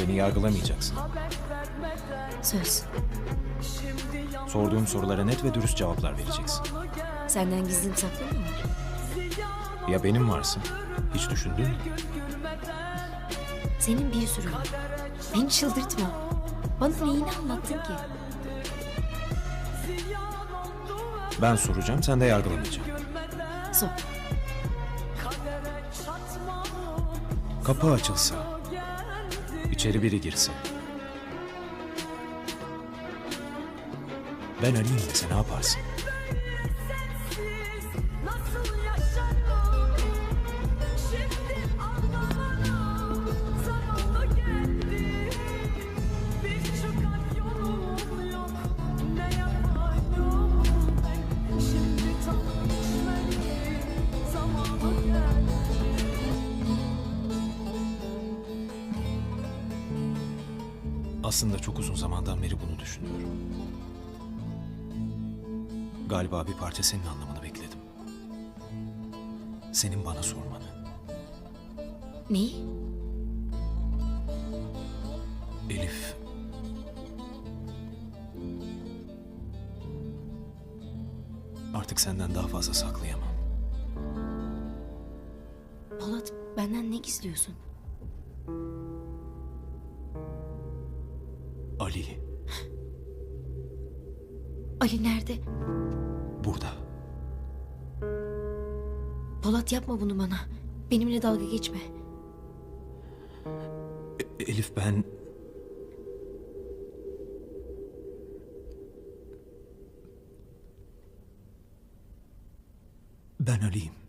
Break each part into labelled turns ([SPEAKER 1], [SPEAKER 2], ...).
[SPEAKER 1] Beni yargılamayacaksın.
[SPEAKER 2] Söz.
[SPEAKER 1] Sorduğum sorulara net ve dürüst cevaplar vereceksin.
[SPEAKER 2] Senden gizlim saklı mı var?
[SPEAKER 1] Ya benim varsa? Hiç düşündün mü?
[SPEAKER 2] Senin bir sürü var. Beni çıldırtma. Bana neyini anlattın ki?
[SPEAKER 1] Ben soracağım, sen de yargılamayacaksın.
[SPEAKER 2] Sor.
[SPEAKER 1] Kapı açılsa, içeri biri girse. Ben Ali'yim dese ne yaparsın? Aslında çok uzun zamandan beri bunu düşünüyorum. Galiba bir parça senin anlamını bekledim. Senin bana sormanı.
[SPEAKER 2] Neyi?
[SPEAKER 1] Elif. Artık senden daha fazla saklayamam.
[SPEAKER 2] Polat benden ne gizliyorsun?
[SPEAKER 1] Ali
[SPEAKER 2] Ali nerede?
[SPEAKER 1] burada.
[SPEAKER 2] Polat yapma bunu bana. Benimle dalga geçme.
[SPEAKER 1] E- Elif ben... Ben Ali'yim.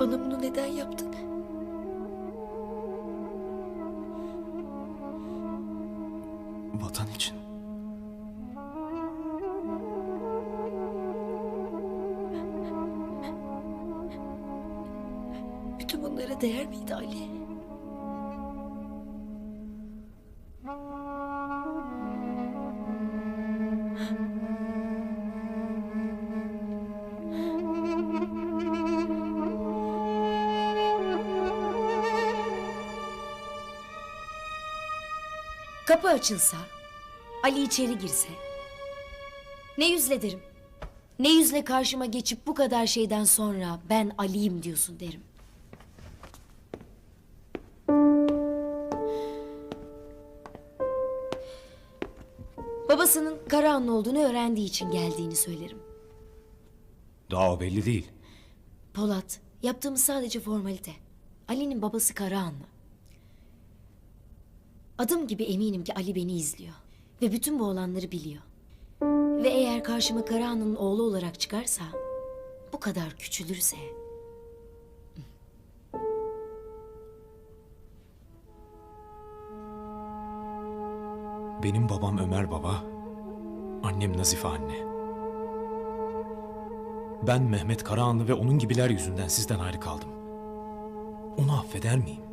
[SPEAKER 2] Bana bunu neden yaptın?
[SPEAKER 1] Vatan için.
[SPEAKER 2] Bütün bunlara değer miydi Ali? Kapı açılsa, Ali içeri girse. Ne yüzle derim? Ne yüzle karşıma geçip bu kadar şeyden sonra ben Ali'yim diyorsun derim. Babasının Karahanlı olduğunu öğrendiği için geldiğini söylerim.
[SPEAKER 1] Daha o belli değil.
[SPEAKER 2] Polat, yaptığımız sadece formalite. Ali'nin babası Karahanlı. Adım gibi eminim ki Ali beni izliyor. Ve bütün bu olanları biliyor. Ve eğer karşıma Karahanlı'nın oğlu olarak çıkarsa... ...bu kadar küçülürse...
[SPEAKER 1] Benim babam Ömer Baba, annem Nazife anne. Ben Mehmet Karahanlı ve onun gibiler yüzünden sizden ayrı kaldım. Onu affeder miyim?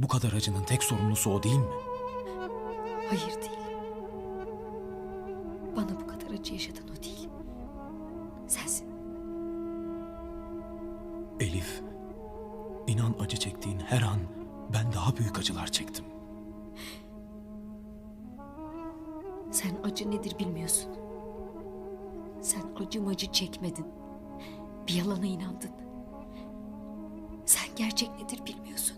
[SPEAKER 1] Bu kadar acının tek sorumlusu o değil mi?
[SPEAKER 2] Hayır değil. Bana bu kadar acı yaşatan o değil. Sensin.
[SPEAKER 1] Elif, inan acı çektiğin her an ben daha büyük acılar çektim.
[SPEAKER 2] Sen acı nedir bilmiyorsun. Sen acı macı çekmedin. Bir yalana inandın. Sen gerçek nedir bilmiyorsun.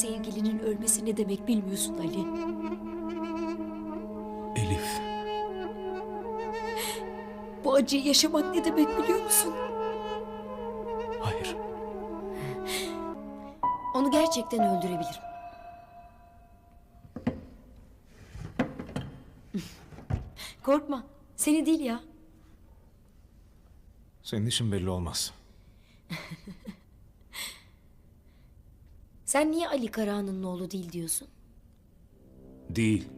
[SPEAKER 2] Sevgilinin ölmesi ne demek bilmiyorsun Ali.
[SPEAKER 1] Elif,
[SPEAKER 2] Bu acıyı yaşamak ne demek biliyor musun?
[SPEAKER 1] hayır.
[SPEAKER 2] Onu gerçekten öldürebilirim. Korkma. Seni değil ya.
[SPEAKER 1] Senin işin belli olmaz.
[SPEAKER 2] Sen niye Ali Karahan'ın oğlu değil diyorsun?
[SPEAKER 1] Değil.